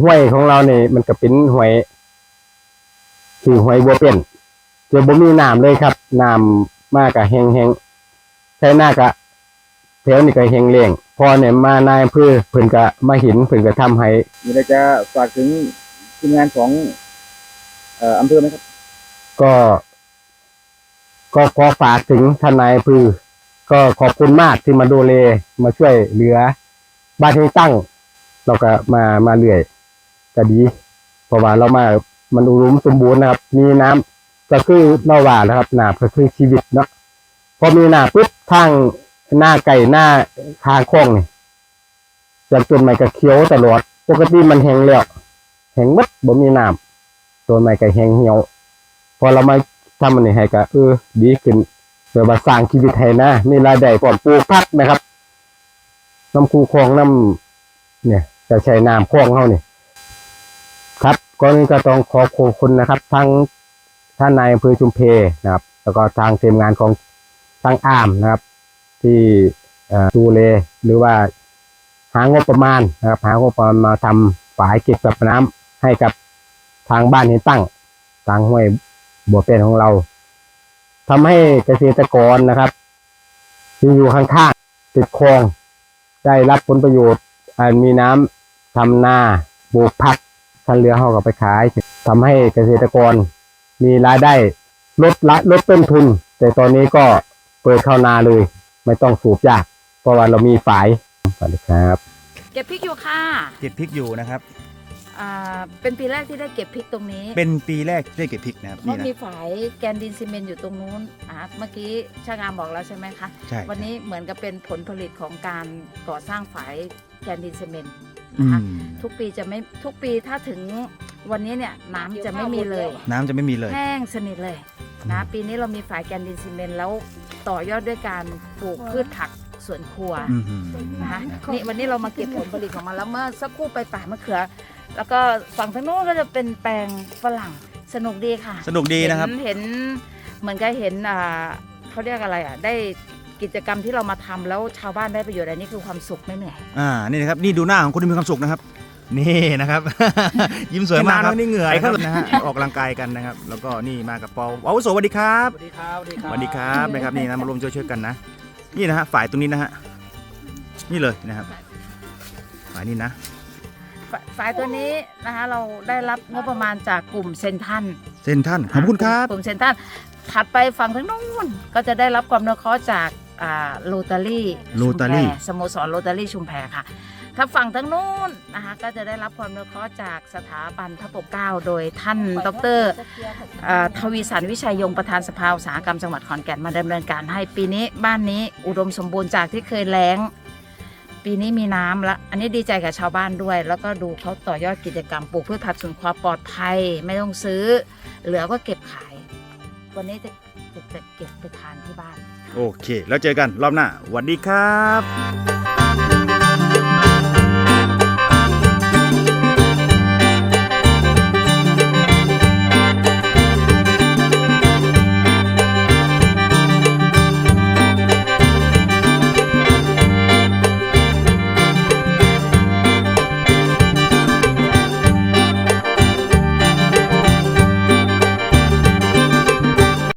ห้วยของเราเนี่ยมันก็เป็นห้วยคือห้วยบัวเป็นจะบ่มีน้ำเลยครับน้ำมากกับแห้งๆใช้หน้ากะแถวนี่ก็แห้งเลี้ยงพอเนี่ยมานายอำเพื่อเพิ่นก็มาเห็นเพิ่นก็ทำให้มีอะไรจะฝากถึงทีมงานของเอ่ออำเภอไหมครับ ก็ ก็ขอฝากถึงทนายอำเพือ ก็ขอบคุณมากที่มาดูแลมาช่วยเหลือ บ้านที่ตั้ง เราก็มามาเรื่อย ก็ดี เพราะว่าเรามามันอุดมสมบูรณ์นะครับ มีน้ำก็คือเราว่านะครับน้ำก็คือชีวิตเนาะพอมีน้ำปุ๊บทางหน้าไก่หน้าทางคลองนี่จากต้นไม้ก็เขียวตลอด ปกติมันแห้งแล้วแห้งมัดบ่มีน้ำต้นไม้ก็แห้งเหี่ยว พอเรามาทำมันนี่ให้ก็เออ ดีขึ้นเพื่อมาสร้างชีวิตให้นะมีรายได้พร้อมปลูกผักนะครับน้ำคูคลองน้ำเนี่ยจะใช้น้ำคลองเขาเนี่ย ครับก่อนก็ต้องขอขอบคุณนะครับ ทั้งท่านนายอำเภอชุมเพนะครับ แล้วก็ทางทีมงานของทางอามนะครับ ที่ดูแลหรือว่าหางบประมาณนะครับ หางบประมาณมาทำฝายเก็บกับน้ำให้กับทางบ้านเห็นตั้งทางห้วยบัวเป็นของเราทำให้เกษตรกรนะครับที่อยู่ข้างๆติดคลอง ได้รับผลประโยชน์อันมีน้ำทำนาปลูกผัก ทันเรือเขาก็ไปขายทำให้เกษตรกรมีรายได้ลดละลดต้นทุน แต่ตอนนี้ก็เปิดเข้านาเลย ไม่ต้องสูบยากเพราะว่าเรามีฝายสวัสดีครับ เก็บพริกอยู่ค่ะเก็บพริกอยู่นะครับอ่าเป็นปีแรกที่ได้เก็บพริกตรงนี้เป็นปีแรกที่ได้เก็บพริกนะครับเพนี่ราะนะ มีฝายแกนดินซีเมนต์อยู่ตรงนู้นอ่าเมื่อกี้ช่างงามบอกแล้วใช่ไหมคะ ใช่ วันนี้เหมือนกับเป็นผลผลิตของการก่อสร้างฝายแกนดินซีเมนต์อื นะคะมทุกปีจะไม่ทุกปีถ้าถึงวันนี้เนี่ยน้ำจะไม่มีเลย น้ำจะไม่มีเลย แห้งสนิทเลยนะปีนี้เรามีฝายแกนดินซีเมนต์แล้วต่อยอดด้วยการปลูกพืชผักสวนครัวอืมนะคะนี่วันนี้เรามาเก็บผลผลิตของมันแล้วเมื่อสักครู่ไปป่ามะเขือ แล้วก็ฝั่งทางโน้นก็จะเป็นแปลงฝรั่งสนุกดีค่ะสนุกดีนะครับ เห็เห็นเหมือนกับเห็นอ่าเขาเรียกอะไรอะได้ กิจกรรมที่เรามาทำแล้วชาวบ้านได้ประโยชน์อันนี้คือความสุขไม่เหนื่อยอ่านี่นะครับนี่ดูหน้าของคนที่มีความสุขนะครับ นี่นะครับ ยิ้มสวยมากครับนี่เหงื่อครับนะฮะออกกำลังกายกันนะครับ แล้วก็นี่มากับปออาวุโสสวัสดีครับสวัสดีครับสวัสดีคสรับวัสดีครับนะครับนี่นะมารวมช่วยช่วยๆกันนะ นี่นะฮะฝ่ายตรงนี้นะฮะนี่เลยนะครับฝ่ายนี้นะฝฝายตัวนี้นะคะเราได้รับงบประมาณจากกลุ่มเซนทรันเส้นท่านขอบคุณครับกลุ่มเซนทรันถัดไปฝั่งทางโน้นก็จะได้รับความอนุเคราะห์จาก โรตารี่ Rotary สโมสรโรตารี่ชุมแพค่ะถ้าฝั่งทางโน้นนะคะก็จะได้รับความอนุเคราะห์จากสถาบันพระปกเกล้าโดยท่านดรอ่าทวีสันวิชัยยงประธานสภาอุตสาหกรรมจังหวัดขอนแก่นมาดำเนินการให้ปีนี้บ้านนี้อุดมสมบูรณ์จากที่เคยแล้ง ปีนี้มีน้ำละอันนี้ดีใจกับชาวบ้านด้วย แล้วก็ดูเขาต่อยอดกิจกรรมปลูกพืชผักสวนครัวปลอดภัย ไม่ต้องซื้อ เหลือก็เก็บขาย วันนี้จะจะจะเก็บไปทานที่บ้าน โอเค แล้วเจอกันรอบหน้าสวัสดีครับ